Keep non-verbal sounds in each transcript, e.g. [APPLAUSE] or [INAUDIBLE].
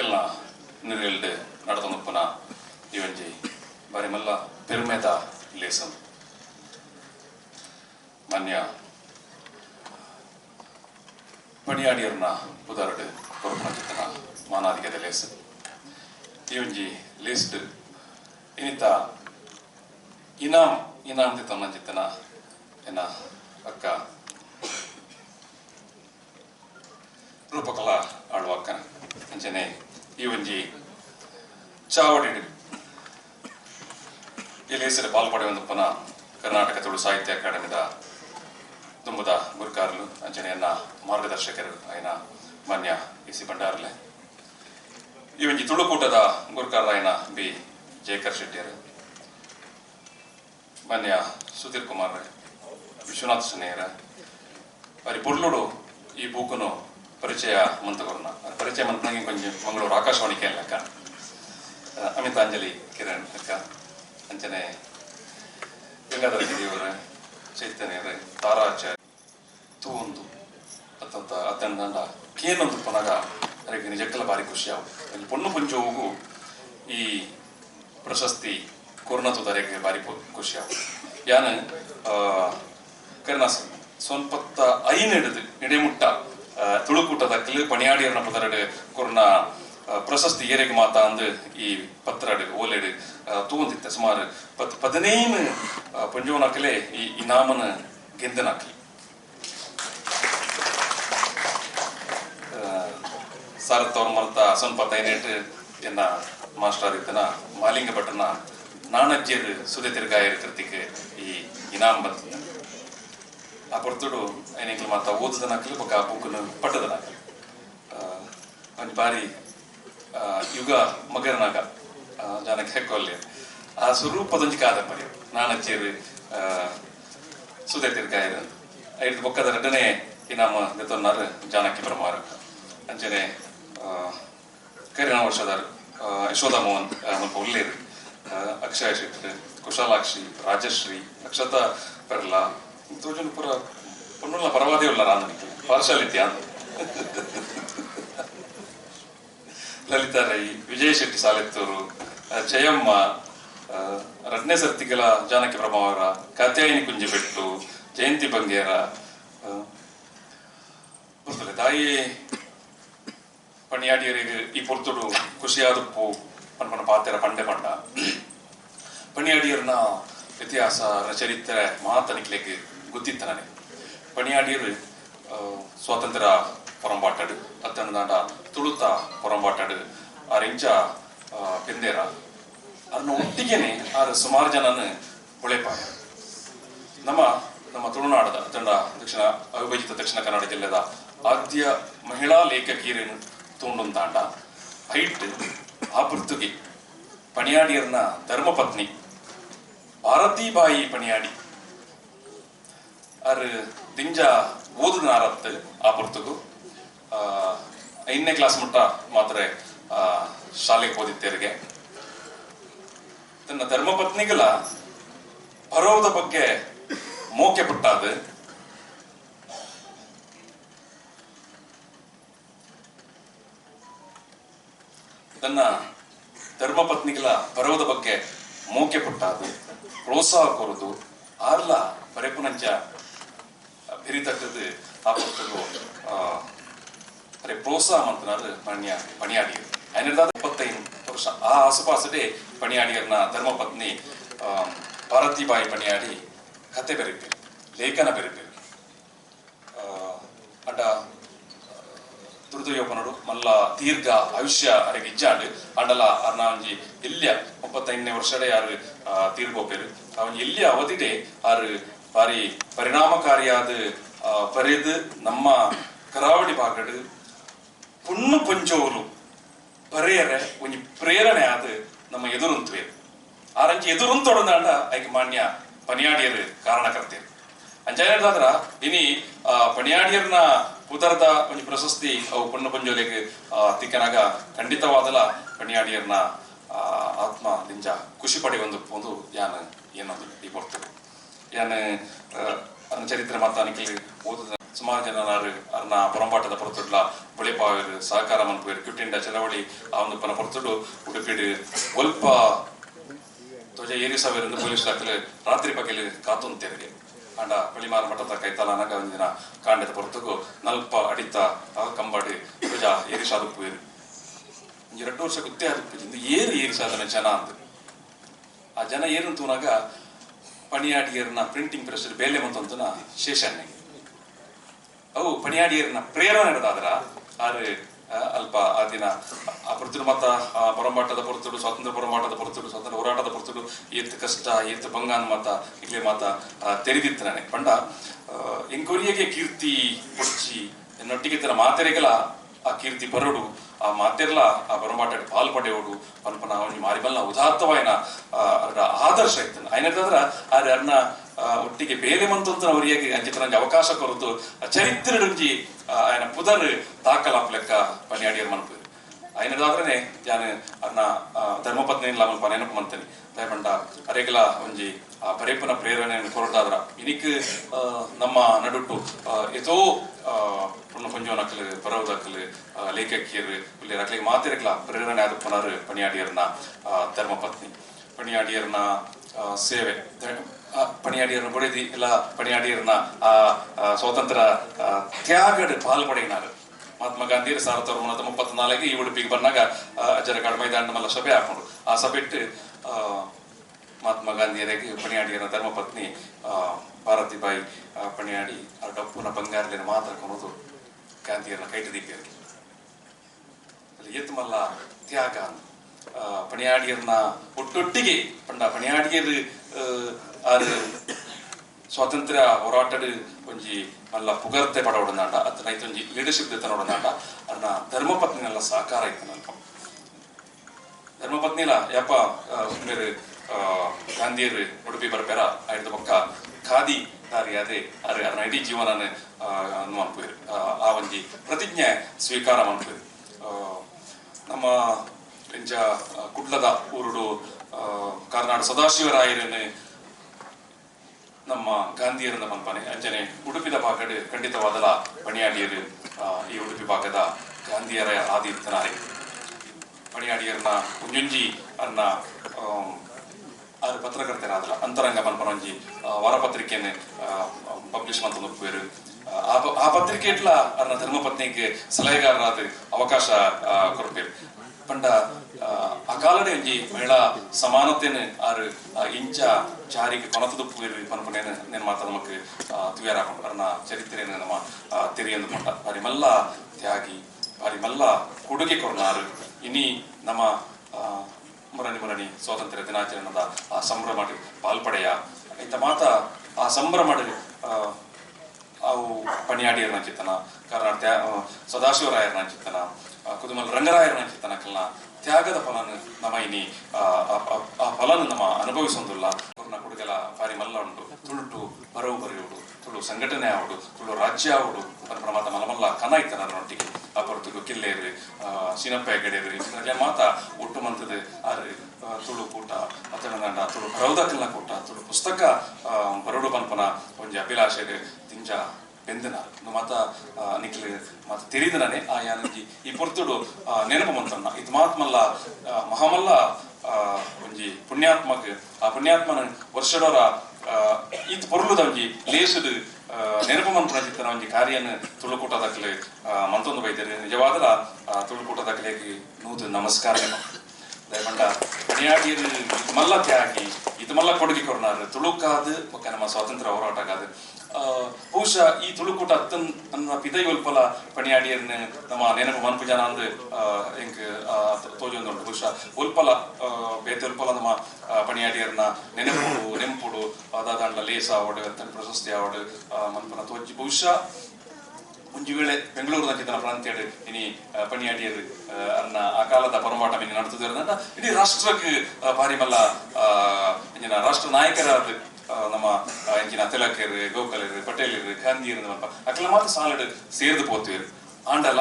ಎಕ್ಕಲ್ನ ನಿರೆಲ್ಡ್ ನಡತೊಂದುಪ್ಪುನ ಇವಂಜಿ ಬಾರಿ ಮಲ್ಲ ಪೆರ್ಮೆದ ಲೇಸಂ ಮಾನ್ಯ ಪಣಿಯಾಡಿಯರ್ನ ಉದಾರಡ್ ಕೊರಪಣಚಿತ್ತನ ಮಾನಾದಿಗದ lace ಇವಂಜಿ list ಇನಿತ ಇನಾಮ್ ಇನಾಮ್ ತಿತ್ತನ ಚಿತ್ತನ ಎನ್ನ ಅಕ್ಕ ರೂಪಕಲಾ ಆಳ್ವಾಕ ಅಂಚನೆ ಈ ಒಂಜಿ ಚಾವಡಿ ಇಲ್ಲಿ ಹೆಸರು ಒಂದು ಕರ್ನಾಟಕ ತುಳು ಸಾಹಿತ್ಯ ಅಕಾಡೆಮಿದ ತುಂಬದ ಗುರುಕಾರಲು ಅಂಜನೆಯನ್ನ ಮಾರ್ಗದರ್ಶಕರು ಆಯ್ನ ಮಾನ್ಯ ಬಿ ಸಿ ಭಂಡಾರ್ಲೆ. ಇವಂಜಿ ತುಳುಕೂಟದ ಗುರುಕಾರರಾಯನ ಬಿ ಜಯಕರ್ ಶೆಟ್ಟಿಯರು. ಮಾನ್ಯ ಸುಧೀರ್ ಕುಮಾರ್ ವಿಶ್ವನಾಥ್ ಸುನೇರ ಅರಿ ಪುಡ್ಲುಡು ಈ ಬೂಕನು ಪರಿಚಯ ಮಂತಗುರ್ನ ಪರಿಚಯ ಮಂತನಾಗಿ ಕೊಂಚ ಮಂಗಳೂರು ಆಕಾಶವಾಣಿ ಕೇಳಕ್ಕ ಅಮಿತಾಂಜಲಿ ಕಿರಣ್ ಅಕ್ಕ. ಅಂಚನೆ ಗಂಗಾಧರ ಗಿರಿಯವರ ಚೈತನ್ಯರ ತಾರಾಚಾರ್ಯ ತೂವೊಂದು ಅತ್ತಂತ ಅತ್ತಂಡ ಕೇನೊಂದು ಪನಗ ಅದಕ್ಕೆ ನಿಜಕ್ಕಲ ಭಾರಿ ಖುಷಿ ಆವು ಅಲ್ಲಿ ಪೊಣ್ಣು ಪುಂಜೋವು ಈ ಪ್ರಶಸ್ತಿ ಕೊರೋನಾತುದರಿಗೆ ಭಾರಿ ಪು- ಖುಷಿ ಆವು ಯಾನ ಕರ್ನಾಸ ಸೊನ್ಪತ್ತ ಐನ್ ಇಡೆಮುಟ್ಟ ಆ, ತುಳುಕೂಟದ ಕಿಲು ಪಣಿಯಾಡಿಯರ್ನ ಪದರಡು ಕೊರೋನಾ ಪ್ರಶಸ್ತಿ ಏರೆಗೆ ಮಾತ ಅಂದು ಈ ಪತ್ರಡ್ ಓಲೆಡು ತೂಂದಿತ್ತ ಸುಮಾರು ಪತ್ ಪದಿನೈನು ಪಂಜೋನಾಕಲೆ ಈ ಇನಾಮನ ಗೆಂದನಾಕಿ ಸಾರತ್ತವ್ರ ಮರ್ತ ಸೊನ್ಪತ್ತ ಐನೆಟ್ ಎನ್ನ ಮಾಸ್ಟರ್ ಆದಿತ್ತನ ಮಾಲಿಂಗ ಭಟ್ರನ ನಾಣಜ್ಯದ ಸುದೆ ತಿರ್ಗಾಯರ್ ಕೃತಿಗೆ ಈ ಇನಾಮ್ ಬಂದಿದ್ದ ಆ ಪರ್ತುಡು ಐನಿಕ್ಲು ಮಾತ ಓದದನಾಕಲಿ ನಾಕಲು ಬೊಕ ಆ ಬುಕ್ನ ಪಟ್ಟದನಾಕಲಿ ಒಂಜಿ ಬಾರಿ ಯುಗ ಮಗರನಾಗ ನಗ ಜನಕ್ಕೆ ಹೆಕ್ಕೊಲ್ಲಿ ಆ ಸ್ವರೂಪದೊಂಜಿ ಕಾದಂಬರಿ, ನಾನಚ್ಚೇರಿ ಕಾಯಿರ ಐದು ಬೊಕ್ಕದ ಎರಡನೇ ಇನಾಮ ದೆತ್ತೊನ್ನಾರು ಜಾನಕಿ ಬ್ರಹ್ಮಾರ ಅಂಚನೆ ಕರಿನ ವರ್ಷದ ಯಶೋಧ ಮೋಹನ್ ಮುಲ್ಪ ಉಳ್ಳೇರು ಅಕ್ಷಯ ಶೆಟ್ಟರ್ ಕುಶಾಲಾಕ್ಷಿ, ರಾಜಶ್ರೀ, ಅಕ್ಷತಾ ಪೆರ್ಲಾ. ತೋಜನ್ ಪುರ ಪರವಾದೇ ಉಲ್ಲ ರಾಂದನಿಗೆ ಪಾರ್ಶಾಲಿಟಿ ಅಂತ. [LAUGHS] ಲಲಿತಾ ರೈ ವಿಜಯ ಶೆಟ್ಟಿ ಸಾಲೆತ್ತೂರು ಜಯಮ್ಮ ಆ, ಎರಡನೇ ಸರ್ತಿಗಳ ಜಾನಕಿ ಪ್ರಭಾವರ ಕಾತ್ಯಾಯಿನಿ ಕುಂಜಿಬೆಟ್ಟು ಜಯಂತಿ ಬಂಗೇರ ತಾಯಿ ಪಣಿಯಾಡಿಯರಿಗೆ ಈ ಪೊರ್ತುಡು ಖುಷಿಯಾದಪ್ಪು ಪನ್ಪನ ಪಾತೆರ ಪಂಡೆ ಪಂಡ. ಪಣಿಯಾಡಿಯರ್ನ ಇತಿಹಾಸ ಚರಿತ್ರೆ ಮಾತನಿಕ್ಲೆಗೆ ಗೊತ್ತಿತ್ತ ನನಗೆ. ಪಣಿಯಾಡಿಯರು ಆ, ಸ್ವಾತಂತ್ರ್ಯ ಪೊರಂಬಾಟಡು ಅತ್ತಂದಾಂಡ ತುಳುತ ಪೊರಂಬಾಟಡು ಆರಿಂಚ ಪೆಂದೇರ ಅದನ್ನ ಒಟ್ಟಿಗೆನೆ ಆರು ಸುಮಾರು ಜನನ ಉಳೆಪಾಯ ನಮ್ಮ ನಮ್ಮ ತುಳುನಾಡದ ತಂಡ ದಕ್ಷಿಣ ಅವಿಭಜಿತ ದಕ್ಷಿಣ ಕನ್ನಡ ಜಿಲ್ಲೆದ ಆದ್ಯ ಮಹಿಳಾ ಲೇಖಕಿಯರನ್ನು ತೋಂಡೊಂದಾಂಡ ಹೈಟ್ ಆ ಪುರ್ತುಗೆ ಪಣಿಯಾಡಿಯರ್ನ ಧರ್ಮಪತ್ನಿ ಭಾರತೀಬಾಯಿ ಪಣಿಯಾಡಿ ಅರ್ ದಿಂಜ ಓದು ನಾರತ್ ಆ ಪುರ್ತುಗು ಆ, ಐದನೇ ಕ್ಲಾಸ್ ಮಟ್ಟ ಮಾತ್ರ ಶಾಲೆಗೆ ಓದಿತ್ತೇರಿಗೆ ತನ್ನ ಧರ್ಮಪತ್ನಿಗಳ ಬರೋದ ಬಗ್ಗೆ ಮೋಕೆ ಪಟ್ಟಾದ. ತನ್ನ ಧರ್ಮಪತ್ನಿಗಳ ಬರೋದ ಬಗ್ಗೆ ಮೋಕೆ ಪಟ್ಟಾದ. ಪ್ರೋತ್ಸಾಹ ಕೊರದು, ಆರ್ಲ ಬರೆಪುನಂಚ ಬಿರಿತಕ್ಕದ್ದು ಆ ಪುಸ್ತಕವು, ಆ ಅರೆ ಪ್ರೋತ್ಸಾಹ ಮಂತ್ರಾದ ಪಣ್ಯ ಪಣಿಯಾಡಿಯರು ಹನ್ನೆರಡಾದ ಇಪ್ಪತ್ತೈದು ವರ್ಷ. ಆ ಆಸುಪಾಸಡೆ ಪಣಿಯಾಡಿಯರ್ನ ಧರ್ಮಪತ್ನಿ ಭಾರತೀಬಾಯಿ ಪಣಿಯಾಡಿ ಕತೆ ಬೆರಿಪೇರು ಲೇಖನ ಬೆರಿಪೇರು ಆ, ದುರ್ದುಯೋಪನಡು ಮಲ್ಲ ದೀರ್ಘ ಆಯುಷ್ಯ ಅರೆಗೆ ಇಜ್ಜಾಂಡು ಅಂಡಲ ಅರ್ನ ಒಂಜಿ ಇಲ್ಯ ಮುಪ್ಪತ್ತೈದನೇ ವರ್ಷಡೆ ಯಾರು ತೀರ್ಬೋಪೇರು ಅವನ್ ಇಲ್ಯ ಅವಧಿಡೆ ಆರು ಬಾರಿ ಪರಿಣಾಮಕಾರಿಯಾದ ಬರೆದು ನಮ್ಮ ಕರಾವಳಿ ಭಾಗಡು ಪುಣ್ಣು கொஞ்சம் ಬರೆಯರೆ ಒಂಜಿ ಪ್ರೇರಣೆ ಆದ ನಮ್ಮ ಎದುರುಂತುವೆ ಆರಂಚಿ ಎದುರುಂತೊಡದಾಂಡ ಐಕ್ ಮಾನ್ಯ ಪನಿಯಾಡಿಯರು ಕಾರಣಕರ್ತೇರು. ಅಂಚಾಯದಾದ್ರ ಇನಿ ಆ, ಪಣಿಯಾಡಿಯರ್ನ ಪುದರ್ದ ಒಂಜಿ ಪ್ರಶಸ್ತಿ ಅವು ಪುಣ್ಣ ಪಂಜೋಲೆಗ್ ತಿಕ್ಕನಾಗ ಖಂಡಿತವಾದಲ ಪಣಿಯಾಡಿಯರ್ನ ಆ, ಆತ್ಮ ನಿಂಜ ಖುಷಿ ಪಡೆ ಒಂದು ಒಂದು ಯಾನ್ ಏನೊಂದು ಈ ಬರ್ತದೆ. ಯಾನ್ ಚರಿತ್ರೆ ಮಾತಾನಿಕೆ ಓದುದ ಸುಮಾರು ಜನ ಅರ್ನ ಪರಂಪಾಟದ ಪೊರತುಡ್ಲ ಬಳಿಪಾವಿರು ಸಹಕಾರ ಮನ್ಪುವೆರು ಕ್ಯುಟಿಂಡ ಚಳವಳಿ ಆ ಒಂದು ಪನ ಪೊರತುಡು ಉಡುಪಿಡು ಒಲ್ಪ ಧ್ವಜ ಏರಿಸವೆಂದು ಪೊಲೀಸ್ ದಾಖಲೆ ರಾತ್ರಿ ಪಗಲು ಕಾತೊಂತೆರಿಗೆ ಅಂಡ ಬಳಿಮಾರ ಮಠದ ಕೈತಾಲ ಒಂದಿನ ಕಾಂಡದ ಪೊರತುಗು ನಲ್ಪ ಅಡಿತ ಕಂಬಾಡಿ ಧ್ವಜ ಏರಿಸಾದುಪ್ಪುವೆರು ಒಂಜಿ ಎರಡು ವರ್ಷ ಗೊತ್ತೇ ಇಂದು ಏರು ಸಾಧನೆ ಜನ ಅಂತ ಆ ಜನ ಏನು ತೂನಾಗ ಪಣಿಯಾಡಿಗೆರ್ನ ಪ್ರಿಂಟಿಂಗ್ ಪ್ರೆಸ್ ಬೇಲೆ ಮಂತಂತನ ಶೇಷಣ್ಣೆ ಅವು ಪಣಿಯಾಡಿಯರ್ನ ಪ್ರೇರಣೆ ನಡೆದಾದ್ರ ಆದ್ರೆ ಅಲ್ಪ ಆ ದಿನ ಆ ಪುರುತುಡು ಮತ್ತ ಆ ಪೊರ್ತುಡು ಸ್ವಾತಂತ್ರ್ಯ ಪೊರಂಬಾಟದ ಪೊರ್ತುಡು ಸ್ವಾತಂತ್ರ್ಯ ಹೋರಾಟದ ಪೊರ್ತುಡು ಏತ್ ಕಷ್ಟ, ಏತ್ ಬಂಗಾನ್ ಮಾತ, ಇಲ್ಲೇ ಮಾತ ತೆರೆದಿತ್ತು ನನಗೆ. ಪಂಡ ಎಂಕೊರಿಯಗೆ ಕೀರ್ತಿ ಕೊಚ್ಚಿ ನೊಟ್ಟಿಗೆ ತನ್ನ ಮಾತೆರೆಗಲ ಆ ಕೀರ್ತಿ ಬರಡು ಆ ಮಾತೆರ್ಲ ಆ ಬರಮಾಟ ಪಾಲ್ಪಡೆಯೋಡು ಪನ್ಪನ ಅವನಿ ಮಾರಿಬಲ್ಲ ಉದಾತ್ತವಾಯಿನ ಆದರ್ಶ ಇತ್ತು. ಆಯ್ನದ್ರ ಆದ್ರೆ ಅರ್ನ ಆಹ್ ಒಟ್ಟಿಗೆ ಬೇರೆ ಮಂತೊಂದ ಒರಿಯೇ ಅಂಚಿತನ ಅವಕಾಶ ಕೊರತು ಚರಿತ್ರೆ ಒಂಜಿ ಅಹೆನ ಪುದರ್ ತಾಕಲಕ್ಕ ಪನಿ ಆಡಿಯರ್ ಮನ್ಪುರ್ ಐನ್ ತಾವ್ರೆನೆ ಜನ ಅರ್ನ ಅಹ್ ಧರ್ಮಪತ್ನಿನ್ ಲಪನೆನ್ಪ್ ಮಂತನೆ. ತಾಯ್ ಪಂಡ ಅರೆಕ್ಲಾ ಒಂಜಿ ಅಹ್ ಪರೆಪುನ ಪ್ರೇರಣೆ ಕೊರಟಾದರ ಇನಿಕ್ ಆಹ್ ನಮ್ಮ ನಡುಟು ಅಹ್ ಎತೋ, ಆ ಪೊನ್ನೊ ಪೊಂಜೊನಕ್ಲ್ ಪರ್ವದಕ್ಲ್ ಲೇಖಕಿಯರ್ ಉಲ್ಲೆರ್ ಅಕ್ಲೆಗ್ ಮಾತೆರ್ಕ್ಲಾ ಪ್ರೇರಣೆ ಅದ ಪೊನಾರ್ ಪಣಿ ಧರ್ಮಪತ್ನಿ. ಪಣಿ ಸೇವೆ. ಅಹ್ ಪಣಿಯಾಡಿಯರನ್ನ ಆ ಆ, ಸ್ವಾತಂತ್ರ್ಯ ಆ, ತ್ಯಾಗಡ್ ಪಾಲ್ಪಡೆಯಿನಾರು ಮಹಾತ್ಮ ಗಾಂಧಿ ಸಾವಿರದ ತೊಂಬತ್ತ ಮುಪ್ಪತ್ನಾಲ್ಕು ಈ ಉಡುಪಿಗೆ ಬಂದಾಗ ಆ, ಅಜ್ಜರಕಾಡು ಮೈದಾನ ಮಲ್ಲ ಸಭೆ ಹಾಕೊಂಡು ಆ ಸಭೆ ಇಟ್ಟು ಮಹಾತ್ಮ ಗಾಂಧಿಯರಿಗೆ ಪಣಿಯಾಡಿಯರ ಧರ್ಮಪತ್ನಿ ಭಾರತಿಬಾಯಿ ಪಣಿಯಾಡಿ ಆ ಡಪ್ಪುನ ಮಾತ್ರ ಕೊನೋದು ಗಾಂಧಿಯರನ್ನ ಕೈಟದಿಕ್ಕಿರಲಿ ಅಲ್ಲಿ ಮಲ್ಲ ತ್ಯಾಗ ಆ, ಪಣಿಯಾಡಿಯರ್ನ ಒಟ್ಟೊಟ್ಟಿಗೆ ಪಂಡ ಪಣಿಯಾಡಿಯರ್ ಆರು ಸ್ವಾತಂತ್ರ್ಯ ಹೋರಾಟಡ್ ಒಂಜಿ ಮಲ್ಲ ಪುಗರ್ತೆ ಪಡವಡನಾಂಡ ಅತ್ತ ನೈತ್ ಒಂಜಿ ಲೀಡರ್ಶಿಪ್ ದೆತ್ತ ನೋಡನಾಂಡ ಅರ್ನ ಧರ್ಮಪತ್ನಿನೆಲ್ಲ ಸಹಕಾರ ಇತ್ತು ನಲ್ಪ ಧರ್ಮಪತ್ನಿಲ ಯಪ್ಪ ಸುಮ್ಮನೆ ಗಾಂಧಿಯರು ಉಡುಪಿ ಬರ್ಬೇರ ಆಯ್ತು ಪಕ್ಕ ಖಾದಿ ದಾರಿ ಅದೇ ಅರೆ ಅರ್ನ ಇಡೀ ಜೀವನನ ಅನ್ನು ಮನ್ಪುವೆರು ಆ ಒಂಜಿ ಪ್ರತಿಜ್ಞೆ ಸ್ವೀಕಾರ ಮನ್ಪುವೆರು ಆ, ನಮ್ಮ ಎಂಜ ಕುಡ್ಲದ ಊರುಡು ಕರ್ನಾಟಕ ಸದಾಶಿವರಾಯರನ್ನು ನಮ್ಮ ಗಾಂಧಿಯರನ್ನ ಮನ್ಪನೆ ಅಂಜನೆ ಉಡುಪಿದ ಭಾಗಡ್ ಖಂಡಿತವಾದಲ ಪಣಿಯಾಡಿಯರು ಈ ಉಡುಪಿ ಭಾಗದ ಗಾಂಧಿಯರ ಆದಿರ್ತನಾರೆ ಪಣಿಯಾಡಿಯರ್ನ ಒಂಜೊಂಜಿ ಅನ್ನ ಆರು ಪತ್ರಕರ್ತರಾದಲ ಅಂತರಂಗ ಮನ್ಪನೊಂಜಿ ಆ, ವಾರಪತ್ರಿಕೆಯನ್ನು ಪಬ್ಲಿಷ್ ಮಂತ ಒಪ್ಪುವೆರು ಆ ಪತ್ರಿಕೆ ಇಟ್ಲ ಅನ್ನ ಧರ್ಮಪತ್ನಿಗೆ ಸಲಹೆಗಾರರಾದ ಅವಕಾಶ ಕೊರ್ಪೇರು ಪಂಡ ಮಹಿಳಾ ಸಮಾನತೆನ ಆರು ಆ, ಇಂಚ ಜಾರಿಗೆ ಕೊನತದುಪ್ಪುವೆರು ಪನ್ಪನೇನು నేను ಮಾತ ನಮಕ್ ತುಯಾರಾಕೊಂಡು ಅರ್ನ ಚರಿತ್ರೆಯನ್ನು ನಮ್ಮ ತೆರೆಯಂದು ಪಂಡ ಬಾರಿ ಮಲ್ಲ ತ್ಯಾಗಿ ಬಾರಿ ಮಲ್ಲ ಕೊಡುಗೆ ಕೊರನಾರು ಇನಿ ನಮ್ಮ ಮುರಣಿ ಮುರಣಿ ಸ್ವಾತಂತ್ರ್ಯ ದಿನಾಚರಣದ ಆ ಸಂಭ್ರಮ ಪಾಲ್ಪಡೆಯ ಇಂತ ಮಾತ ಆ ಸಂಭ್ರಮ ಅವು ಪಣಿಯಾಡಿಯರ್ನ ಚಿತ್ತನ ಆ, ಸದಾಶಿವರಾಯರ್ನ ಚಿತ್ತನ ಕುದುಮಲ್ ರಂಗರಾಯರ್ನ ಚಿತ್ತನ ಕಲ್ನ ತ್ಯಾಗದ ಫಲನ ನಮ್ಮ ಇನಿ ಆ, ಫಲನ ನಮ ಅನುಭವಿಸೊಂದುಲ್ಲ ಅವ್ರನ್ನ ಕೊಡುಗೆಲ್ಲ ಬಾರಿ ಮಲ್ಲ ಉಂಟು ತುಳುಟು ಬರವು ಬರೆಯುವುದು ತುಳು ಸಂಘಟನೆ ಆವಡು ತುಳು ರಾಜ್ಯ ಆವಡು ಪರಪರ ಮಾತ ಮಲಮಲ್ಲ ಕನ ಇತ್ತ ನನ್ನೊಟ್ಟಿಗೆ ಆ ಪೊರತುಗು ಕಿಲ್ಲೇರಿ ಸಿನಪ್ಪ ಹೆಗಡೆರು ಇದರಲ್ಲಿ ಮಾತ ಒಟ್ಟು ಮಂತದ. ಆರು ತುಳು ಕೂಟ ಅತನಗಂಡ ತುಳು ಬರವುದಕ್ಕೆಲ್ಲ ಕೂಟ ತುಳು ಪುಸ್ತಕ ಬರಡು ಪನ್ಪನ ಒಂಜಿ ಅಭಿಲಾಷೆಗೆ ತಿಂಜ ಬೆಂದನ. మత ಮಾತ మత ಪೊರ್ತುಡು ಆ, ನೆನಪು ಮಂತನ್ನ ಇದು ಮಾತ್ಮಲ್ಲ ಮಹಾ ಮಲ್ಲ ಆ, ಒಂಜಿ ಪುಣ್ಯಾತ್ಮಕ್ ಆ ಪುಣ್ಯಾತ್ಮನ ವರ್ಷಡೋರ ಇದು ಪೊರ್ಲುದ ಒಂಜಿ ಲೇಸುಡು ನೆನಪು ಮಂತ್ರ ಚಿತ್ತನ ಒಂಜಿ ಕಾರ್ಯನ ತುಳುಕೂಟದಕ್ಲೆ ಮಂತೊಂದು ಬೈತಾರೆ ನಿಜವಾದರ ಆ, ತುಳುಕೂಟದಕ್ಲೆಗೆ ನೂದು ನಮಸ್ಕಾರ ದಯಪಂಡ ಪಣಿಯಾಡಿಯರು ಇದು ಮಲ್ಲ ತ್ಯಾಗಿ ಇದು ಮಲ್ಲ ಕೊಡುಗೆ ತುಳುಕಾದು ಬೊಕ್ಕ ನಮ್ಮ ಸ್ವಾತಂತ್ರ್ಯ ಹೋರಾಟಗಾದು. ಬಹುಶಃ ಈ ತುಳುಕೂಟ ಅತ್ತನ್ ಅನ್ನ ಪಿದೈ ಒಲ್ಪಲ ಪಣಿಯಾಡಿಯರ್ನ ನಮ್ಮ ನೆನಪು ಮನ್ಪು ಜನ ಅಂದ್ ಎಂಕ್ ತೋಜೊಂದುಂಟು ಬಹುಶಃ ಒಲ್ಪಲ ಆ, ಬೇತೆ ಒಲ್ಪಲ ನಮ್ಮ ಪಣಿಯಾಡಿಯರ್ನ ನೆನಪು ನೆಂಪುಡು ಅದಾದಂಡ ಲೇಸ ಆವಡು ಅತ್ತನ್ ಪ್ರಶಸ್ತಿ ಆವಡು ಮನ್ಪುನ ತೋಜಿ ಬಹುಶಃ ಒಂಜಿ ವೇಳೆ ಬೆಂಗಳೂರು ಚಿತ್ರನ ಪ್ರಾಂತ್ಯಡ್ ಇನಿ ಪಣಿಯಾಡಿಯರ್ ಅನ್ನ ಆ ಕಾಲದ ಪರಮಾಟ ಮಿನಿ ನಡೆಸಿದ್ರೆ ಇಡೀ ರಾಷ್ಟ್ರಕ್ಕೆ ಭಾರಿ ಮಲ್ಲ ರಾಷ್ಟ್ರ ನಾಯಕರಾದ ಆ, ನಮ್ಮ ಆ, ಇಂಜಿನ ತಿಲಕರ್ ಗೋಕಲರ್ ಪಟೇಲರ್ ಗಾಂಧಿಯರ್ ಅಕ್ಲ ಮಾತ್ರ ಸಾಲಿಡ್ ಸೇರ್ದು ಪೋತೀರ್ ಆಂಡಲ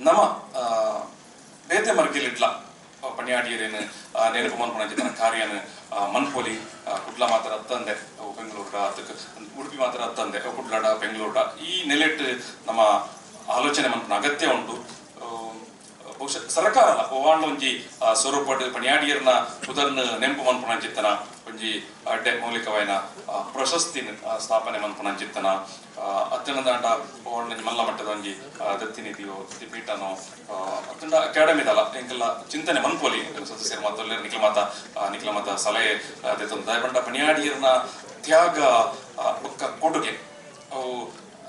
ನಮ್ಮ ಆ, ಮರ್ಗಿಲ್ ಮರ್ಗಿಲಿಟ್ಲ ಪಣಿಯಾಡಿಯರೇನು ನೆನಪು ಮನ್ಪುನ ಚಿತ್ರನ ಕಾರ್ಯನ ಮನ್ಪೊಲಿ ಕುಡ್ಲ ಮಾತ್ರ ಅತ್ತಂದೆ ಬೆಂಗಳೂರ ಅದಕ್ಕೆ ಉಡುಪಿ ಮಾತ್ರ ತಂದೆ. ಕುಡ್ಲಾಡ ಬೆಂಗಳೂರ. ಈ ನೆಲೆಟ್ ನಮ್ಮ ಆಲೋಚನೆ ಮನ್ಪುನ ಅಗತ್ಯ ಉಂಟು. ಬಹುಶಃ ಸರ್ಕಾರ ಅಲ್ಲ ಒವಾಂಡ ಒಂಜಿ ಸ್ವರೂಪ ಪಣಿಯಾಡಿಯರ್ನ ಉದರ್ನ ನೆಂಪು ಮನ್ಪುನ ಚಿತ್ತನ ಒಂಜಿ ಅಡ್ಡೆ ಮೌಲಿಕವಾಯಿನ ಆ, ಪ್ರಶಸ್ತಿ ಸ್ಥಾಪನೆ ಮನ್ಪುನ ಚಿತ್ತನ ಅತ್ಯಂತ ಒಂಜಿ ಮಲ್ಲ ಮಟ್ಟದ ಒಂಜಿ ಆ, ದತ್ತಿ ನಿಧಿಯೋ ದತ್ತಿ ಪೀಠನೋ ಅತ್ತಂಡ ಅಕಾಡೆಮಿದಲ್ಲ ಎಂಕೆಲ್ಲ ಚಿಂತನೆ ಮನ್ಪೊಲಿ ಸದಸ್ಯರು ಮಾತೊಲ್ಲೆ ನಿಖಿಲ ಮಾತ ನಿಖಿಲ ಮಾತ ಸಲಹೆ ದಾಯಪಂಡ ಪಣಿಯಾಡಿಯರ್ನ ತ್ಯಾಗ ಒಕ್ಕ ಕೊಡುಗೆ. ಅವು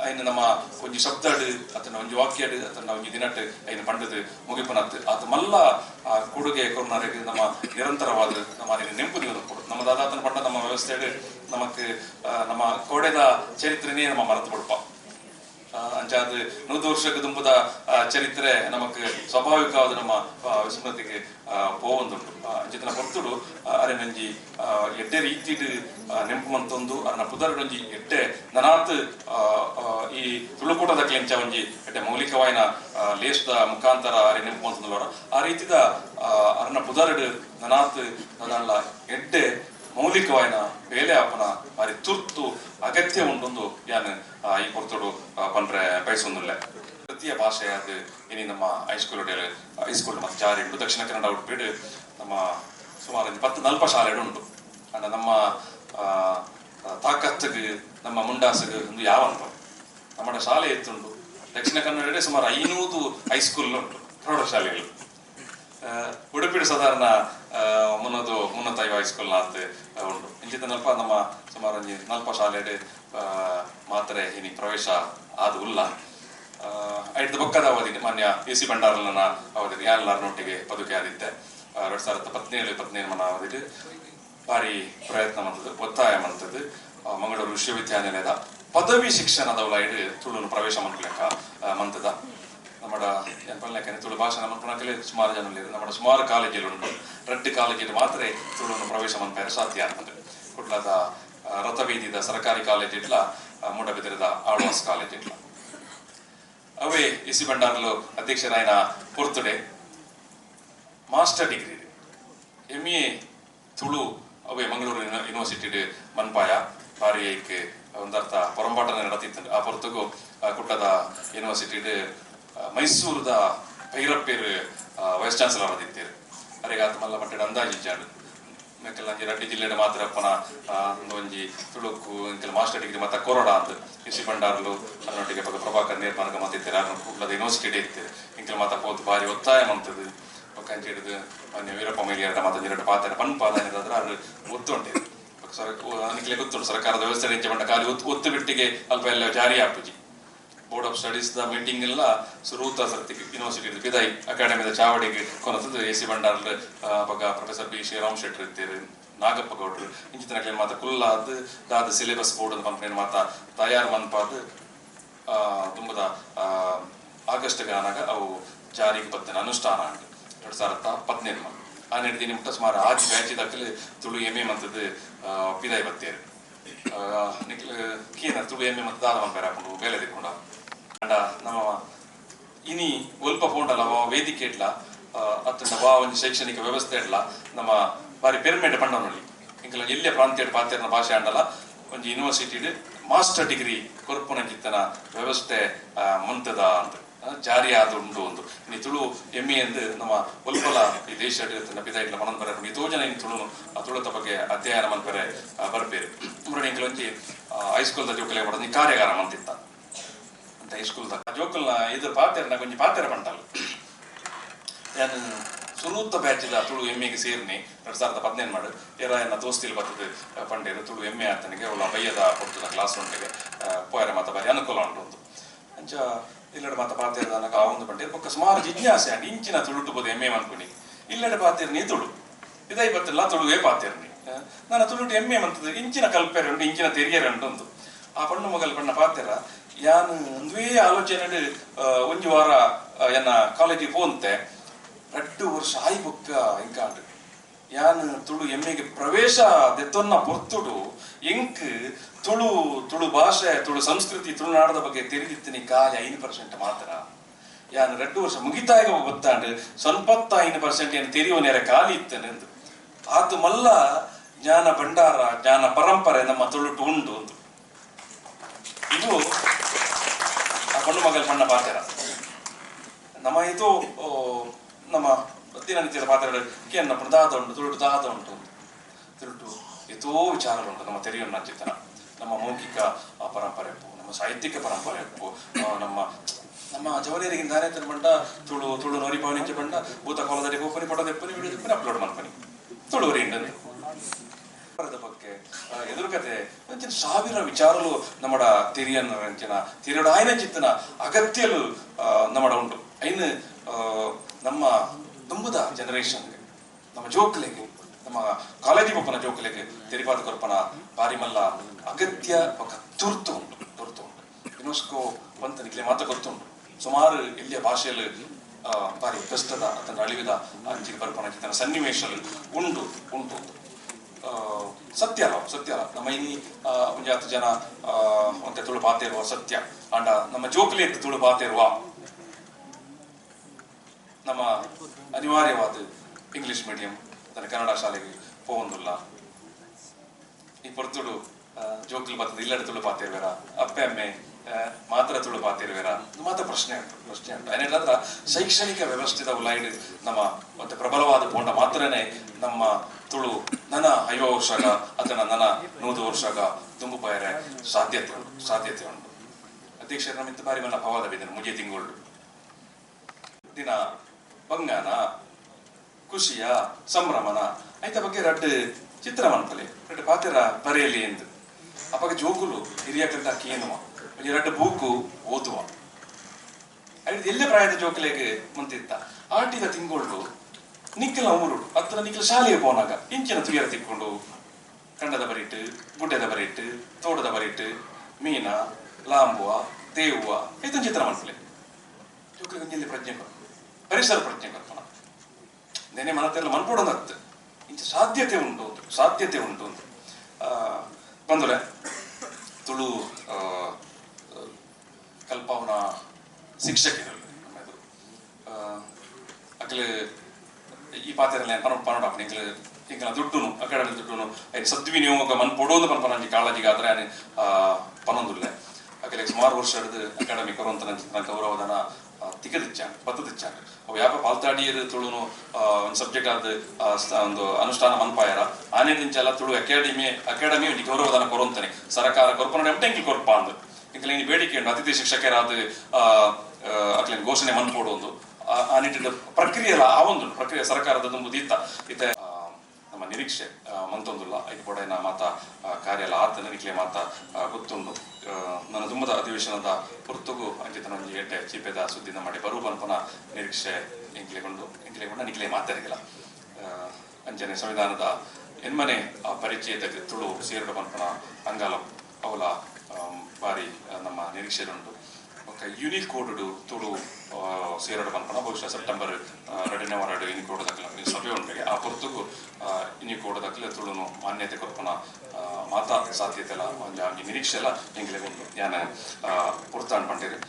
ಐನ ನಮ್ಮ ಒಂಜಿ ಶಬ್ದಡ್ ಅತನ ಒಂಜಿ ವಾಕ್ಯಡ್ ಅತನ ಒಂಜಿ ದಿನಟ್ ಐನ್ ಪಂಡದ್ ಮುಗಿಪನತ್ ಆತ ಮಲ್ಲ ಆ ಕೊಡುಗೆ ಕೊರ್ನಾರಿಗೆ ನಮ್ಮ ನಿರಂತರವಾದ ನಮ್ಮ ಅದನ್ನ ನೆಂಪು ನೀವು ಕೊಡು ನಮ್ಮ ದಾದಾತನ ಪಂಡ, ನಮ್ಮ ವ್ಯವಸ್ಥೆಡ್ ನಮಕ್ ನಮ್ಮ ಕೋಡೆದ ಚರಿತ್ರೆನೇ ನಮ್ಮ ಮರೆತು ಬಿಡ್ಪ. ಆ, ಅಂಚಾದ ನೂರು ವರ್ಷಕ್ಕೆ ದುಂಬದ ಚರಿತ್ರೆ ನಮಕ್ ಸ್ವಾಭಾವಿಕವಾದ ನಮ್ಮ ವಿಸ್ಮೃತಿಗೆ ಪೋವೊಂದುಂಟು. ಅಂಚಿತನ ಪೊರ್ತುಡು ಅರೆನಂಜಿ ಎಡ್ಡೆ ರೀತಿಡ್ ನೆಂಪು ಮಂತೊಂದು ಅರ್ನ ಪುದರ್ಡೊಂಜಿ ಎಡ್ಡೆ ನನಾತ್ ಈ ತುಳುಕೂಟದ ಕ್ಲೆಂಚ ಒಂಜಿ ಎಡ್ಡೆ ಮೌಲಿಕವಾಯಿನ ಲೇಸ್ದ ಮುಖಾಂತರ ಅರೆ ನೆಂಪು ಮಂತೊಂದುಲೋಡ ಆ ರೀತಿದ ಅರ್ನ ಪುದರ್ಡ್ ನನಾತ್ ನಲ್ಲ ಎಡ್ಡೆ ಮೌಲಿಕವಾಯಿನ ಆಪನ ಬಾರಿ ತುರ್ತು ಅಗತ್ಯ ಉಂಡೊಂದು ಯಾನ್ ಈ ಕೊರ್ತೋಡು ಪಂಡ್ರೆ ಬಯಸೊಂದುಲ್ಲೆ ಭಾರತೀಯ ಭಾಷೆ ಅದು ಇನಿ ನಮ್ಮ ಹೈಸ್ಕೂಲ್ ಹೈಸ್ಕೂಲ್ ಮತ್ತು ಜಾರಿ ಉಂಟು. ದಕ್ಷಿಣ ಕನ್ನಡ ಉಡುಪಿಡು ನಮ್ಮ ಸುಮಾರು ಪತ್ತು ನಲ್ಪ ಶಾಲೆ ಉಂಟು. ಅಂಡ ನಮ್ಮ ತಾಕತ್ತಿಗೆ, ನಮ್ಮ ಮುಂಡಾಸಗೆ ಒಂದು ಯಾವ ಅನ್ಪ ನಮ್ಮ ಶಾಲೆ ಎತ್ತುಂಟು. ದಕ್ಷಿಣ ಕನ್ನಡ ಸುಮಾರು ಐನೂರು ಹೈಸ್ಕೂಲ್ ಉಂಟು. ಪ್ರೌಢಶಾಲೆಗಳು ಉಡುಪಿಡು ಸಾಧಾರಣ ಮುನ್ನೂದು ಮುನ್ನೂತ್ತೈವ ಹೈಸ್ಕೂಲ್ ನಾತ್ ಉಂಟು. ಇಂಚಿತ ನಲ್ಪ ನಮ್ಮ ಸುಮಾರು ಒಂಜಿ ನಲ್ಪ ಶಾಲೆಡ್ ಮಾತ್ರ ಇನಿ ಪ್ರವೇಶ ಆದ ಉಲ್ಲ ಐಟ್ ಬೊಕ್ಕದ ಅವಧಿ ಮಾನ್ಯ ಪಿ ಸಿ ಭಂಡಾರಲನ ಅವಧಿ ಯಾನ್ಲಾರ್ನೊಟ್ಟಿಗೆ ಬದುಕೆ ಆದಿತ್ತೆ ಎರಡು ಸಾವಿರದ ಹದಿನೇಳು ಹದಿನೇಳು ಮನ ಅವಧಿಗೆ ಭಾರಿ ಪ್ರಯತ್ನ ಮಾಡ್ತದೆ ಒತ್ತಾಯ ಮಾಡ್ತದೆ ಮಂಗಳೂರು ವಿಶ್ವವಿದ್ಯಾನಿಲಯದ ಪದವಿ ಶಿಕ್ಷಣದ ಇಡೀ ತುಳುನು ಪ್ರವೇಶ ಮಾಡ್ಲಿಕ್ಕ ಮಂತದ ನಮ್ಮ ಎಂಪಲ್ನೆಕ್ಕ ತುಳು ಭಾಷೆ ನಮ್ಮ ಪುನಕಲೆ ಸುಮಾರು ಜನ ನಮ್ಮ ಸುಮಾರು ಕಾಲೇಜಲ್ಲಿ ಉಂಟು. ರೆಡ್ ಕಾಲೇಜಲ್ಲಿ ಮಾತ್ರ ತುಳುನು ಪ್ರವೇಶ ಮನ್ಪೇರ ಸಾಧ್ಯ ಆಗ್ತದೆ. ಕುಡ್ಲದ ಆ, ರಥಬೀದಿದ ಸರ್ಕಾರಿ ಕಾಲೇಜ್ ಇಟ್ಲ ಆ, ಮೂಡಬಿದಿರದ ಆಳ್ವಾಸ್ ಕಾಲೇಜ್ ಇಟ್ಲ. ಅಧ್ಯಕ್ಷರಾಯನ ಪೊರ್ತುಡೆ. Master degree. M A Tulu away Mangaluru uni- university ಮನ್ಪಾಯ ಬಾರಿ ಐಕ್ ಒಂದರ್ಥ ಪೊರಂಬಾಟನ ನಡತಿತ್ತು ಆ ಪೊರ್ತುಗು ಕುಟ್ಟದ ಯೂನಿವರ್ಸಿಟಿ ಮೈಸೂರದ ಭೈರಪ್ಪೇರು ವೈಸ್ ಚಾನ್ಸಲರ್ ಆದಿತ್ತೇರು ಅರೆಗೆ ಆತ ಮಲ್ಲ ಅಂದಾಜು ಅಂದಾಜಿಜ್ಜಾಡು ಮೇಕೆಲ್ಲ ಒಂಜಿ ರಡ್ಡಿ ಜಿಲ್ಲೆಡ್ ಮಾತ್ರ ಅಪ್ಪನ ಆ, ಒಂದು ಒಂಜಿ ತುಳುಕು ಇಂಕೆಲ್ಲ ಮಾಸ್ಟರ್ ಡಿಗ್ರಿ ಮತ್ತೆ ಕೊರೋಡ ಅಂತ ಕೃಷಿ ಭಂಡಾರಲು ಅದರೊಟ್ಟಿಗೆ ಪಕ್ಕ ಪ್ರಭಾಕರ್ ನಿರ್ಮಾಣ ಮತ್ತಿತ್ತೇರು ಅದನ್ನು ಕೂಡಲದ ಯೂನಿವರ್ಸಿಟಿ ಇತ್ತೇರು ಇಂಕೆಲ್ಲ ಮಾತ ಪೋತು ಬಾರಿ ಒತ್ತಾಯ ಮಂತದ್ದು. ಪಕ್ಕಂಚ ಹಿಡಿದು ಮೊನ್ನೆ ವೀರಪ್ಪ ಮೇಲಿಯರ ಮಾತ ಎರಡು ಪಾತ್ರ. ಪನ್ಪಾದ ಅದ್ರ ಅದು ಒತ್ತುಂಟೆ. ಸರಕು ಅನಿಕ್ಲೆ ಗೊತ್ತುಂಟು. ಸರ್ಕಾರದ ವ್ಯವಸ್ಥೆ ಹೆಂಚೆ ಬಂಡ ಖಾಲಿ ಒತ್ತು ಒತ್ತು ಬಿಟ್ಟಿಗೆ ಅಲ್ಪ ಎಲ್ಲ ಜಾರಿ ಆಪುಜಿ ಬೋರ್ಡ್ ಆಫ್ ಸ್ಟಡೀಸ್ ದ ಮೀಟಿಂಗ್ ಎಲ್ಲ ಸುರೂತ ಸರ್ತಿ ಯೂನಿವರ್ಸಿಟಿ ಪಿದಾಯಿ ಅಕಾಡೆಮಿದ ಚಾವಡಿಗೆ ಕೊನತದ್ದು ಎ ಸಿ ಭಂಡಾರ್ ಬಗ ಪ್ರೊಫೆಸರ್ ಬಿ ಶ್ರೀರಾಮ್ ಶೆಟ್ಟರ್ ಇರ್ತೀರಿ ನಾಗಪ್ಪ ಗೌಡ್ರು ಇಂಚಿತನ ಮಾತ ಕುಲ್ಲಾದ್ ದಾದ ಸಿಲೆಬಸ್ ಬೋರ್ಡ್ ಅಂತ ಕಂಪ್ಲೇನ್ ಮಾತ ತಯಾರು ಮನ್ಪಾದ್ ತುಂಬದ ಆಗಸ್ಟ್ ಗಾನಾಗ ಅವು ಜಾರಿಗೆ ಬತ್ತಿನ ಅನುಷ್ಠಾನ ಎರಡ್ ಸಾವಿರದ ಹದಿನೈದು ಮಂತ್ ಆ ನಡೆದಿ ನಿಮ್ಟ ಸುಮಾರು ಆಜಿ ಬ್ಯಾಚ್ ದಾಖಲೆ ತುಳು ಎಮ್ಮೆ ಮಂತದ್ದು ಪಿದಾಯಿ ಬತ್ತೇರು. ನಿಕ್ಲ ಕೀನ ತುಳು ಎಮ್ಮೆ ಅಂತ ದಾದ ಮಂಪೇರ ಹಾಕೊಂಡು ಬೇಲೆ ತಿಕ್ಕೊಂಡ ನಮ್ಮ ಇನಿ ಒಲ್ಪ ಪೋಂಡಲ ವೇದಿಕೆ ಇಡ್ಲ ಅತ್ತಂಡ ವಾ ಒಂದು ಶೈಕ್ಷಣಿಕ ವ್ಯವಸ್ಥೆ ಇಡ್ಲ, ನಮ್ಮ ಬಾರಿ ಪೆರ್ಮೆಂಟ್ ಪಂಡನೊಳ್ಳಿ. ಇಂಕಲ ಎಲ್ಲೆ ಪ್ರಾಂತ್ಯ ಪಾತ್ಯರ್ನ ಭಾಷೆ ಆಂಡಲ ಒಂದು ಯೂನಿವರ್ಸಿಟಿ ಮಾಸ್ಟರ್ ಡಿಗ್ರಿ ಕೊರ್ಪುನಂಚಿತ್ತನ ವ್ಯವಸ್ಥೆ ಮಂತದ ಅಂತ ಜಾರಿ ಆದ ಉಂಟು ಒಂದು ಇನ್ನು ತುಳು ಎಮ್ಮೆ ಎಂದು ನಮ್ಮ ಒಲ್ಪಲ ಈ ದೇಶ ಪಿದಾಯಿಟ್ಲ ಮನನ್ ಬರ ಇದೋ ಜನ ಇನ್ನು ತುಳು ತುಳುತ ಬಗ್ಗೆ ಅಧ್ಯಯನ ಮನ್ಪರೆ ಬರ್ಬೇರು ಮುರಡಿ ಇಂಕಲೊಂಜಿ ಹೈಸ್ಕೂಲ್ದ ಜೋಕಲೆ ಮಾಡೋದು ಕಾರ್ಯಾಗಾರ ಮಂತಿತ್ತ. ಅಂತ ಹೈಸ್ಕೂಲ್ದ ಜೋಕಲ್ನ ಇದು ಪಾತೆರ ಕೊಂಚ ಪಾತೆರ ಪಂಟಲ್ ನಾನು ಸುರೂತ ಬ್ಯಾಚಿದ ತುಳು ಎಮ್ಮೆಗೆ ಸೇರ್ನಿ. ಎರಡ್ ಸಾವಿರದ ಹದಿನೇಳು ಮಾಡು. ಎರ ಎನ್ನ ದೋಸ್ತಿಲ್ ಬರ್ತದೆ ಪಂಡೇರು ತುಳು ಎಮ್ಮೆ ಆತನಿಗೆ, ಅವಳ ಬೈಯದ ಕೊಡ್ತದ ಕ್ಲಾಸ್ ಉಂಟಿಗೆ ಪೋಯರ ಮಾತ ಬಾರಿ ಅನುಕೂಲ ಉಂಟು ಒಂದು ಅಂಚ, ಇಲ್ಲಡೆ ಮಾತ ನನಗ ಆ ಒಂದು ಪಂಡೇರು ಪಕ್ಕ ಸುಮಾರು ಜಿಜ್ಞಾಸೆ, ಅಂಡ್ ಇಂಚಿನ ತುಳುಟು ಬೋದು ಎಮ್ಮೆ ಅನ್ಕೊನಿ ಇಲ್ಲಡೆ ಪಾತೆರ್ ನೀ ತುಳು. ಇದೇ ಬತ್ತಿಲ್ಲ ತುಳುವೇ ಪಾತೆರ್ನಿ ನನ್ನ ತುಳುಟು ಎಮ್ಮೆ ಮಂತದ. ಇಂಚಿನ ಕಲ್ಪೆರೆ ಉಂಟು ಇಂಚಿನ ತೆರಿಯರೆ ಉಂಟು. ಒಂದು ಆ ಪಣ್ಣು ಮಗಲ್ ಪಣ್ಣ ಪಾತೆರ ಯಾನ್ ಒಂದೇ ಆಲೋಚನೆ ಒಂಜಿ ವಾರ ಎನ್ನ ಕಾಲೇಜಿಗೆ ಹೋಗಂತೆ. ರಡ್ಡು ವರ್ಷ ಆಯ್ ಬುಕ್ಕ ಇಂಕಾಂಡ್ ಯಾನ್ ತುಳು ಎಮ್ಮೆಗೆ ಪ್ರವೇಶ ದೆತ್ತೊನ್ನ ಪೊರ್ತುಡು, ಎಂಕ್ ತುಳು ತುಳು ಭಾಷೆ, ತುಳು ಸಂಸ್ಕೃತಿ ತುಳುನಾಡದ ಬಗ್ಗೆ ತಿಳಿದಿತ್ತೀನಿ ಕಾಲ ಐದು ಪರ್ಸೆಂಟ್ ಮಾತ್ರ. ಯಾನ್ ರಡ್ಡು ವರ್ಷ ಮುಗಿತಾಗ ಗೊತ್ತಾಂಡ್ ಸ್ವಲ್ಪತ್ತ ಐದು ಪರ್ಸೆಂಟ್ ಏನು ತೆರೆಯುವ ನೇರ ಖಾಲಿ ಇತ್ತೆಂದು ಆತು ಮಲ್ಲ ಜ್ಞಾನ ಭಂಡಾರ, ಜ್ಞಾನ ಪರಂಪರೆ ನಮ್ಮ ತುಳುಟು ಉಂಟು ಒಂದು ಇದು ಪಣ್ಣು ಮಗಲ್ ಪಣ್ಣ ಪಾತ್ರ. ನಮ್ಮ ಇದು ನಮ್ಮ ದಿನನಿತ್ಯದ ಪಾತ್ರೆಗಳು ಕೇನ್ನ ದಾದ ಉಂಟು ತುರುಟು ದಾದ ಉಂಟು. ತುರುಟು ಎಷ್ಟೋ ವಿಚಾರಗಳುಂಟು ನಮ್ಮ ತೆರೆಯನ್ನ ಚಿತ್ತನ ನಮ್ಮ ಮೌಖಿಕ ಪರಂಪರೆ ನಮ್ಮ ಸಾಹಿತ್ಯಿಕ ಪರಂಪರೆ ನಮ್ಮ ನಮ್ಮ ಜವನೇರಿಗಿಂದ ದಾನೆ ತಂದ್ಬಂಡ ತುಳು ತುಳು ನೋರಿ ಪಾವನಿಂಚ ಬಂಡ ಭೂತ ಕಾಲದಲ್ಲಿ ಹೋಗ್ಬನಿ ಪಡೋದೆಪ್ಪನಿ, ವಿಡಿಯೋ ಅಪ್ಲೋಡ್ ಮಾಡ್ಪನಿ. ತುಳುವರಿ ಇಂಡನೆ ಬಗ್ಗೆ ಎದುರುಕತೆ ಅಂಚಿನ ಸಾವಿರ ವಿಚಾರಲು ನಮ್ಮಡ ತೆರಿಯನ್ನ ಅಂಚಿನ ತಿರುಡು ಆಯ್ನ ಚಿತ್ತನ ಅಗತ್ಯಲು ನಮ್ಮ ನಮ್ಮಡ ಉಂಟು. ಐನ್ ನಮ್ಮ ತುಂಬುದ ಜನರೇಷನ್ಗೆ ನಮ್ಮ ಜೋಕ್ಲೆಗೆ, ನಮ್ಮ ಕಾಲೇಜಿ ಪಪ್ಪನ ಜೋಕ್ಲೆಗೆ ತೆರಿಪಾದ ಕೊರ್ಪನ ಬಾರಿ ಮಲ್ಲ ಅಗತ್ಯ ఒక ತುರ್ತು ಉಂಟು ತುರ್ತು ಉಂಟು. ಯುನೆಸ್ಕೋ ಪಂತನಿಗೆ ಮಾತ ಗೊತ್ತುಂಟು. ಸುಮಾರು ಇಲ್ಲಿಯ ಭಾಷೆಯಲ್ಲಿ ಬಾರಿ ಕಷ್ಟದ ಅದನ್ನು ಅಳಿವಿದ ಅಂಚಿಗೆ ಬರ್ಪನ ಚಿತ್ತನ ಸನ್ನಿವೇಶಲು ಉಂಟು ಉಂಟು. ಸತ್ಯ ಸತ್ಯ ನಮ್ಮ ಇನಿ ಒಂದು ಹತ್ತು ಜನ ಅಂತ ಒಂತೆ ತುಳು ಪಾತಿರುವ ಸತ್ಯ. ಅಂಡ, ನಮ್ಮ ಜೋಕಲಿ ಎದ್ದು ತುಳು ಪಾತಿರುವ ನಮ್ಮ ಅನಿವಾರ್ಯವಾದ ಇಂಗ್ಲಿಷ್ ಮೀಡಿಯಂ ಅದನ್ನು ಕನ್ನಡ ಶಾಲೆಗೆ ಪೋವೊಂದುಲ್ಲ ಈ ಪೊರ್ತುಡು ಜೋಕಲಿ ಬರ್ತದೆ ಇಲ್ಲಡೆ ತುಳು ಪಾತಿರ್ವೇರ ಅಪ್ಪೆ, ಅಮ್ಮೆ ಮಾತ್ರ ತುಳು ಪಾತಿರ್ವೇರ ಮಾತ್ರ ಪ್ರಶ್ನೆ ಪ್ರಶ್ನೆ ಉಂಟು ಏನೇನಂದ್ರ ಶೈಕ್ಷಣಿಕ ವ್ಯವಸ್ಥೆದ ಉಲ್ಲಾಯ್ ನಮ್ಮ ಮತ್ತೆ ಪ್ರಬಲವಾದ ಪೋಂಡ ಮಾತ್ರನೇ ನಮ್ಮ ತುಳು ನನ್ನ ಐವ ವರ್ಷಾಗ ಅಥವಾ ನನ್ನ ನೂದು ವರ್ಷಾಗ ತುಂಬು ಪಾಯರೆ ಸಾಧ್ಯತೆ ಉಂಟು ಸಾಧ್ಯತೆ ಉಂಟು. ಅಧ್ಯಕ್ಷರ ಇಂತ ಬಾರಿ ಮನ ಪವಾದ ಬಿದ್ದನು ಮುಗಿಯ ತಿಂಗಳು ದಿನ ಬಂಗಾನ, ಖುಷಿಯ ಸಂಭ್ರಮನ ಐತ ಬಗ್ಗೆ ರಡ್ಡು ಚಿತ್ರ ಮನ್ಪಲೆ ರಡ್ಡು ಪಾತ್ರ ಬರೆಯಲಿ ಎಂದು. ಅವಾಗ ಜೋಕುಲು ಹಿರಿಯ ಕಂಡ ಕೇನುವ ರಡ್ಡು ಬೂಕು ಓದುವ. ಅಲ್ಲಿ ಎಲ್ಲೇ ಪ್ರಾಯದ ಜೋಕುಲೆಗೆ ಮುಂತಿತ್ತ? ಆಟಿದ ತಿಂಗಳು ನಿಕ್ಕಲ ಊರು ಅತ್ರ ನಿಕ್ಕಲ ಶಾಲೆಗೆ ಪೋನಾಗ ಇಂಚಿನ ತುಯರ ತಿಕ್ಕೊಂಡು ಕಂಡದ ಬರಿಟ್ಟು ಗುಡ್ಡದ ಬರಿಟ್ಟು ತೋಟದ ಬರಿಟ್ಟು ಮೀನ, ಲಾಂಬುವ ದೇವ್ವ ಇದನ್ನು ಚಿತ್ರ ಮನ್ಪಲೆ ಇಲ್ಲಿ ಪ್ರಜ್ಞೆ. ಪರಿಸರ ಪ್ರಜ್ಞೆ ಕಲ್ಪನ ನೆನೆ ಮನತೆಲ್ಲ ಮನ್ಪೋಡೋದತ್ತು ಇಂಚ ಸಾಧ್ಯತೆ ಉಂಟು ಸಾಧ್ಯತೆ ಉಂಟು ಅಂತ. ಬಂದ್ರೆ ತುಳು ಕಲ್ಪಾವನ ಶಿಕ್ಷಕಿಗಳು ನಮ್ಮದು ಅಕ್ಲೆ ಈ ಪಾತ್ರೆಲ್ಲ ಪನ ಪನೋಡ ನಿಂಗ್ಲು ಇಂಕಲ ದುಡ್ಡುನು, ಅಕಾಡೆಮಿ ದುಡ್ಡುನು ಐದು ಸದ್ವಿನಿಯೋಗ ಮನ್ ಪೊಡೋದು ಪನ್ ಪನಂಜಿ ಕಾಳಜಿಗೆ ಆದ್ರೆ ಆನೆ ಪನೊಂದುಲ್ಲೆ. ಅಕಲೆ ಸುಮಾರು ವರ್ಷ ಹಿಡಿದು ಅಕಾಡೆಮಿ ಕೊರುವಂತ ನನ್ನ ಗೌರವಧನ ತಿಕ್ಕದಿಚ್ಚಾಂಡ್ ಬತ್ತದಿಚ್ಚಾಂಡ್ ಅವು ಯಾಪ ಪಾಲ್ತಾಡಿಯರು ತುಳುನು ಒಂದು ಸಬ್ಜೆಕ್ಟ್ ಆದ ಒಂದು ಅನುಷ್ಠಾನ ಮನ್ಪಾಯರ. ಆನೆದಿಂಚೆಲ್ಲ ತುಳು ಅಕಾಡೆಮಿ ಅಕಾಡೆಮಿ ಒಂದು ಗೌರವಧನ ಕೊರುವಂತಾನೆ. ಸರಕಾರ ಕೊರ್ಪನ ಎಂಟೆಂಕಿ ಕೊರ್ಪ ಅಂದ್. ಇಂಕಲ ಇನ್ನು ಬೇಡಿಕೆ ಉಂಟು. ಅತಿಥಿ ಶಿಕ್ಷಕರಾದ ಅಕ್ಲೇನ್ ಘೋಷಣೆ ಮನ್ಪೋಡು ಒಂದು. ಆ- ನಿಟ್ಟಿನ ಪ್ರಕ್ರಿಯೆ ಅಲ್ಲ, ಆ ಒಂದು ಪ್ರಕ್ರಿಯೆ ಸರ್ಕಾರದ ತುಂಬ ಇತ್ತ ನಮ್ಮ ನಿರೀಕ್ಷೆ ಮಂತೊಂದುಲ್ಲ. ಐದು ಕೊಡೆನ ಮಾತ ಕಾರ್ಯಲ ಆತ ನಿರೀಕ್ಷೆ ಮಾತ ಗೊತ್ತುಂಡು ನನ್ನ ದುಂಬದ ಅಧಿವೇಶನದ ಪುರ್ತುಗು ಅಂಚಿತ ನಂಜಿ ಏಟೆ ಚೀಪೆದ ಸುದ್ದಿನ ಮಾಡಿ ಬರುವ ಬಂಪನ ನಿರೀಕ್ಷೆ ಎಂಕ್ಲೆಗೊಂಡು ಎಂಕ್ಲೆಗೊಂಡ ನಿಕ್ಲೆ ಮಾತಾಡಿಲ್ಲ ಅಂಜನೆ ಸಂವಿಧಾನದ ಎನ್ಮನೆ ಪರಿಚಯದ ತುಳು ಸೇರಡು ಬಂಪನ ಅಂಗಾಲ ಅವಲ ಬಾರಿ ನಮ್ಮ ನಿರೀಕ್ಷೆ ಓಕೆ ಯೂನಿಕ್ ಕೋಡ್ ತೋಡು ಸೇರೋಡು ಪನ್ಪನ ಬಹುಶಃ ಸೆಪ್ಟೆಂಬರ್ ಎರಡನೇ ವಾರ ಯೂನಿಕೋಡ್ ದಾಖಲೆ ಸಭೆ ಉಂಟು ಆ ಪೊರ್ತುಗು ಯೂನಿಕೋಡ್ ದಾಖಲೆ ತುಳುನು ಮಾನ್ಯತೆ ಕೊರ್ಪನ ಮಾತಾ ಸಾಧ್ಯತೆ ಎಲ್ಲ ನಿರೀಕ್ಷೆ ಎಲ್ಲ ಎಂಗ್ಲೇ ಯಾನ ಪುರ್ತಾನ್ ಪಂಡಿರಿ